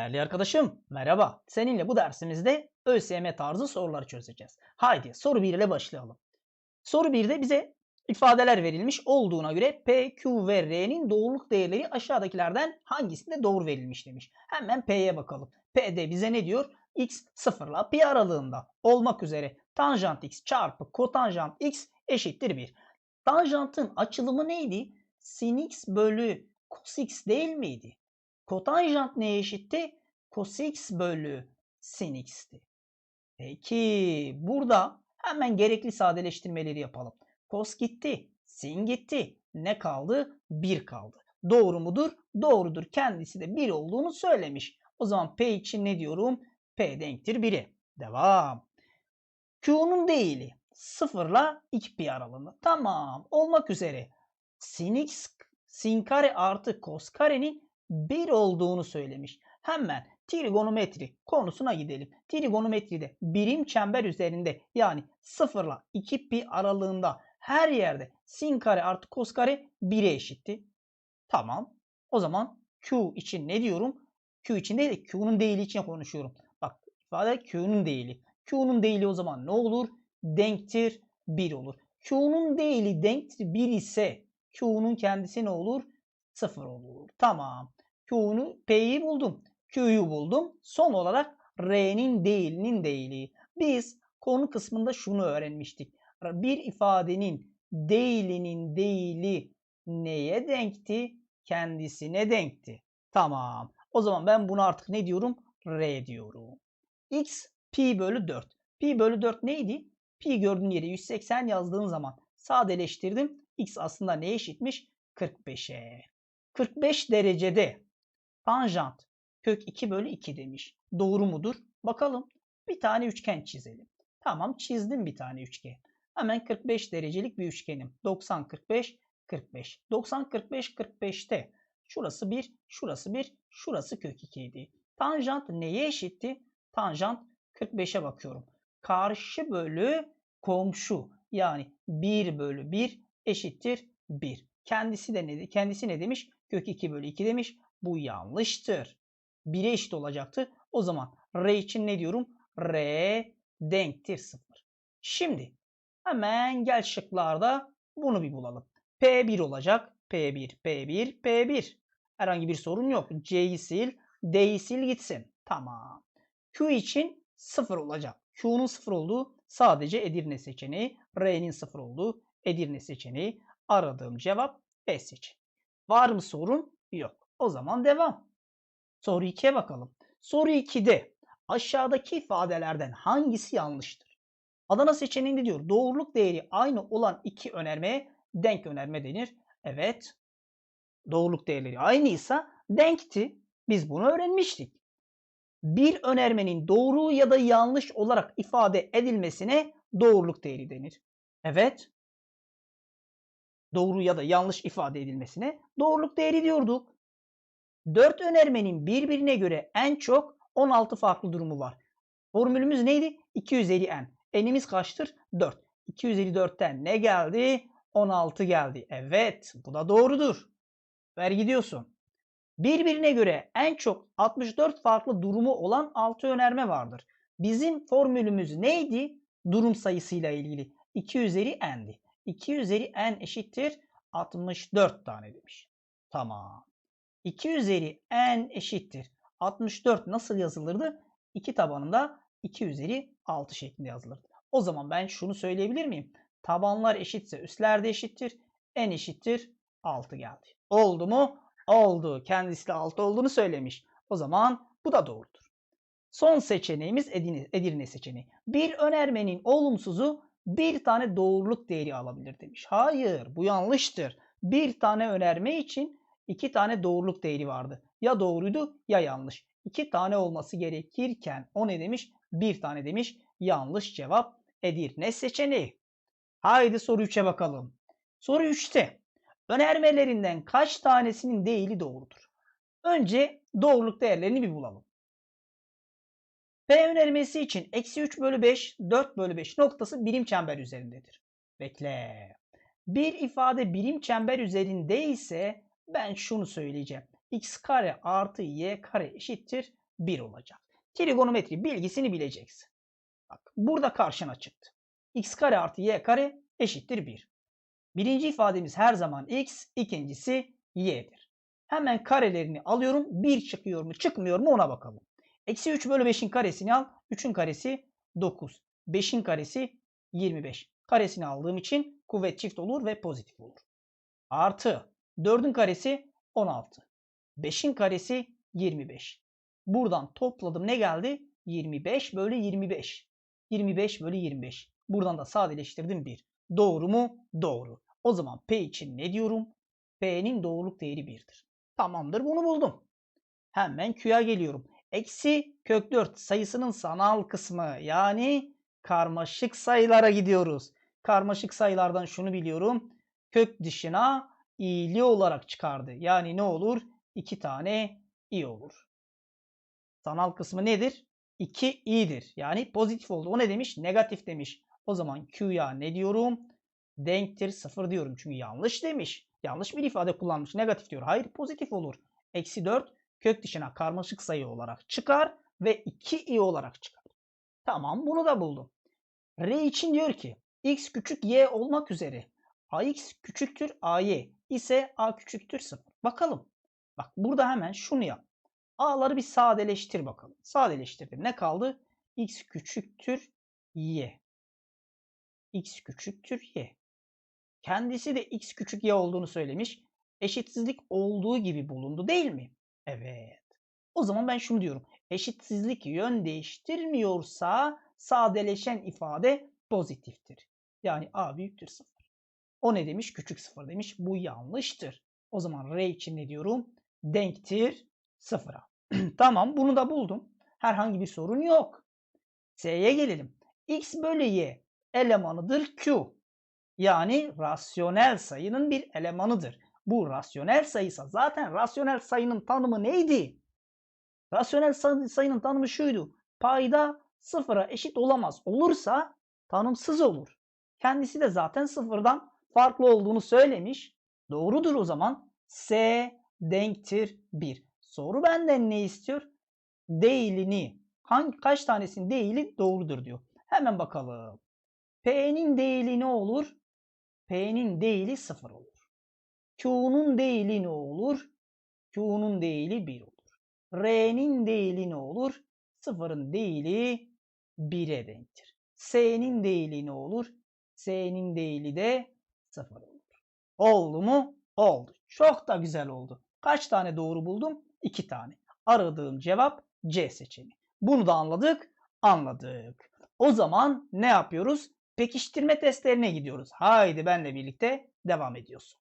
Değerli arkadaşım, merhaba. Seninle bu dersimizde ÖSYM tarzı soruları çözeceğiz. Haydi soru 1 ile başlayalım. Soru 1'de bize ifadeler verilmiş olduğuna göre P, Q ve R'nin doğruluk değerleri aşağıdakilerden hangisinde doğru verilmiş demiş. Hemen P'ye bakalım. P'de bize ne diyor? X 0 ile pi aralığında olmak üzere tanjant x çarpı kotanjant x eşittir 1. Tanjantın açılımı neydi? Sin x bölü cos x değil miydi? Kotanjant neye eşitti? Cos x bölü sin x'ti. Peki burada hemen gerekli sadeleştirmeleri yapalım. Cos gitti, sin gitti. Ne kaldı? 1 kaldı. Doğru mudur? Doğrudur. Kendisi de 1 olduğunu söylemiş. O zaman P için ne diyorum? P denktir 1'e. Devam. Q'nun değili 0 ile 2 pi aralığında. Tamam. Olmak üzere. Sin x sin kare artı cos karenin 1 olduğunu söylemiş. Hemen trigonometri konusuna gidelim. Trigonometride birim çember üzerinde yani 0 ile 2 pi aralığında her yerde sin kare artı cos kare 1'e eşitti. Tamam. O zaman Q için ne diyorum? Q için değil de Q'nun değili için konuşuyorum. Bak ifade Q'nun değili. Q'nun değili o zaman ne olur? Denktir 1 olur. Q'nun değili denktir 1 ise Q'nun kendisi ne olur? 0 olur. Tamam. Q'nu P'yi buldum. Q'yu buldum. Son olarak R'nin değilinin değili. Biz konu kısmında şunu öğrenmiştik. Bir ifadenin değilinin değili neye denkti? Kendisine denkti. Tamam. O zaman ben bunu artık ne diyorum? R diyorum. X pi bölü 4. Pi bölü 4 neydi? Pi gördüğün yere 180 yazdığın zaman sadeleştirdim. X aslında neye eşitmiş? 45'e. 45 derecede tanjant kök 2 bölü 2 demiş. Doğru mudur? Bakalım. Bir tane üçgen çizelim. Tamam çizdim bir tane üçgen. Hemen 45 derecelik bir üçgenim. 90 45 45. 90 45 45'te şurası 1, şurası 1, şurası kök 2 idi. Tanjant neye eşitti? Tanjant 45'e bakıyorum. Karşı bölü komşu yani 1 bölü 1 eşittir 1. Kendisi de ne, kendisi ne demiş? Kök 2 bölü 2 demiş. Bu yanlıştır. 1'e eşit olacaktı. O zaman R için ne diyorum? R denktir 0. Şimdi hemen gel şıklarda bunu bir bulalım. P1 olacak. P1, P1, P1. Herhangi bir sorun yok. C'yi sil, D'yi sil gitsin. Tamam. Q için 0 olacak. Q'nun 0 olduğu sadece Edirne seçeneği. R'nin 0 olduğu Edirne seçeneği. Aradığım cevap B seçeneği. Var mı sorun? Yok. O zaman devam. Soru 2'ye bakalım. Soru 2'de aşağıdaki ifadelerden hangisi yanlıştır? Adana seçeneğinde diyor doğruluk değeri aynı olan iki önermeye denk önerme denir. Evet. Doğruluk değerleri aynıysa denkti. Biz bunu öğrenmiştik. Bir önermenin doğru ya da yanlış olarak ifade edilmesine doğruluk değeri denir. Evet. Doğru ya da yanlış ifade edilmesine doğruluk değeri diyorduk. 4 önermenin birbirine göre en çok 16 farklı durumu var. Formülümüz neydi? 2 üzeri n. N'imiz kaçtır? 4. 2 üzeri 4'ten ne geldi? 16 geldi. Evet bu da doğrudur. Ver gidiyorsun. Birbirine göre en çok 64 farklı durumu olan 6 önerme vardır. Bizim formülümüz neydi? Durum sayısıyla ilgili. 2 üzeri n'di. 2 üzeri n eşittir 64 tane demiş. Tamam. 2 üzeri n eşittir. 64 nasıl yazılırdı? 2 tabanında 2 üzeri 6 şeklinde yazılırdı. O zaman ben şunu söyleyebilir miyim? Tabanlar eşitse üstler de eşittir. n eşittir 6 geldi. Oldu mu? Oldu. Kendisi de 6 olduğunu söylemiş. O zaman bu da doğrudur. Son seçeneğimiz Edirne, Edirne seçeneği. Bir önermenin olumsuzu bir tane doğruluk değeri alabilir demiş. Hayır bu yanlıştır. Bir tane önerme için iki tane doğruluk değeri vardı. Ya doğruydu ya yanlış. İki tane olması gerekirken o ne demiş? Bir tane demiş. Yanlış cevap Edirne seçeneği. Haydi soru 3'e bakalım. Soru 3'te önermelerinden kaç tanesinin değili doğrudur? Önce doğruluk değerlerini bir bulalım. P önermesi için eksi 3 bölü 5, 4 bölü 5 noktası birim çember üzerindedir. Bekle. Bir ifade birim çember üzerinde ise ben şunu söyleyeceğim. x kare artı y kare eşittir 1 olacak. Trigonometri bilgisini bileceksin. Bak burada karşına çıktı. x kare artı y kare eşittir 1. Birinci ifademiz her zaman x, ikincisi y'dir. Hemen karelerini alıyorum. 1 çıkıyor mu çıkmıyor mu ona bakalım. Eksi 3 bölü 5'in karesini al. 3'ün karesi 9. 5'in karesi 25. Karesini aldığım için kuvvet çift olur ve pozitif olur. Artı 4'ün karesi 16. 5'in karesi 25. Buradan topladım ne geldi? 25 bölü 25. 25 bölü 25. Buradan da sadeleştirdim 1. Doğru mu? Doğru. O zaman P için ne diyorum? P'nin doğruluk değeri 1'dir. Tamamdır bunu buldum. Hemen Q'ya geliyorum. Eksi kök 4 sayısının sanal kısmı yani karmaşık sayılara gidiyoruz. Karmaşık sayılardan şunu biliyorum. Kök dışına i'li olarak çıkardı. Yani ne olur? 2 tane i olur. Sanal kısmı nedir? 2 i'dir. Yani pozitif oldu. O ne demiş? Negatif demiş. O zaman Q'ya ne diyorum? Denktir 0 diyorum. Çünkü yanlış demiş. Yanlış bir ifade kullanmış. Negatif diyor. Hayır pozitif olur. Eksi 4 kök dışına karmaşık sayı olarak çıkar ve 2i olarak çıkar. Tamam bunu da buldum. R için diyor ki x küçük y olmak üzere ax küçüktür ay ise a küçüktür 0. Bakalım. Bak burada hemen şunu yap. A'ları bir sadeleştir bakalım. Sadeleştirdim. Ne kaldı? x küçüktür y. x küçüktür y. Kendisi de x küçük y olduğunu söylemiş. Eşitsizlik olduğu gibi bulundu değil mi? Evet. O zaman ben şunu diyorum. Eşitsizlik yön değiştirmiyorsa sadeleşen ifade pozitiftir. Yani a büyüktür 0. O ne demiş? Küçük 0 demiş. Bu yanlıştır. O zaman R için ne diyorum? Denktir 0'a. tamam bunu da buldum. Herhangi bir sorun yok. S'ye gelelim. X bölü Y elemanıdır Q. Yani rasyonel sayının bir elemanıdır. Bu rasyonel sayısa zaten rasyonel sayının tanımı neydi? Rasyonel sayının tanımı şuydu. Payda sıfıra eşit olamaz. Olursa tanımsız olur. Kendisi de zaten sıfırdan farklı olduğunu söylemiş. Doğrudur o zaman. S denktir 1. Soru benden ne istiyor? Değilini. Hangi kaç tanesinin değili doğrudur diyor. Hemen bakalım. P'nin değili ne olur? P'nin değili 0 olur. Q'nun değili ne olur? Q'nun değili 1 olur. R'nin değili ne olur? 0'ın değili 1'e denktir. S'nin değili ne olur? S'nin değili de 0 olur. Oldu mu? Oldu. Çok da güzel oldu. Kaç tane doğru buldum? 2 tane. Aradığım cevap C seçeneği. Bunu da anladık. Anladık. O zaman ne yapıyoruz? Pekiştirme testlerine gidiyoruz. Haydi benle birlikte devam ediyorsun.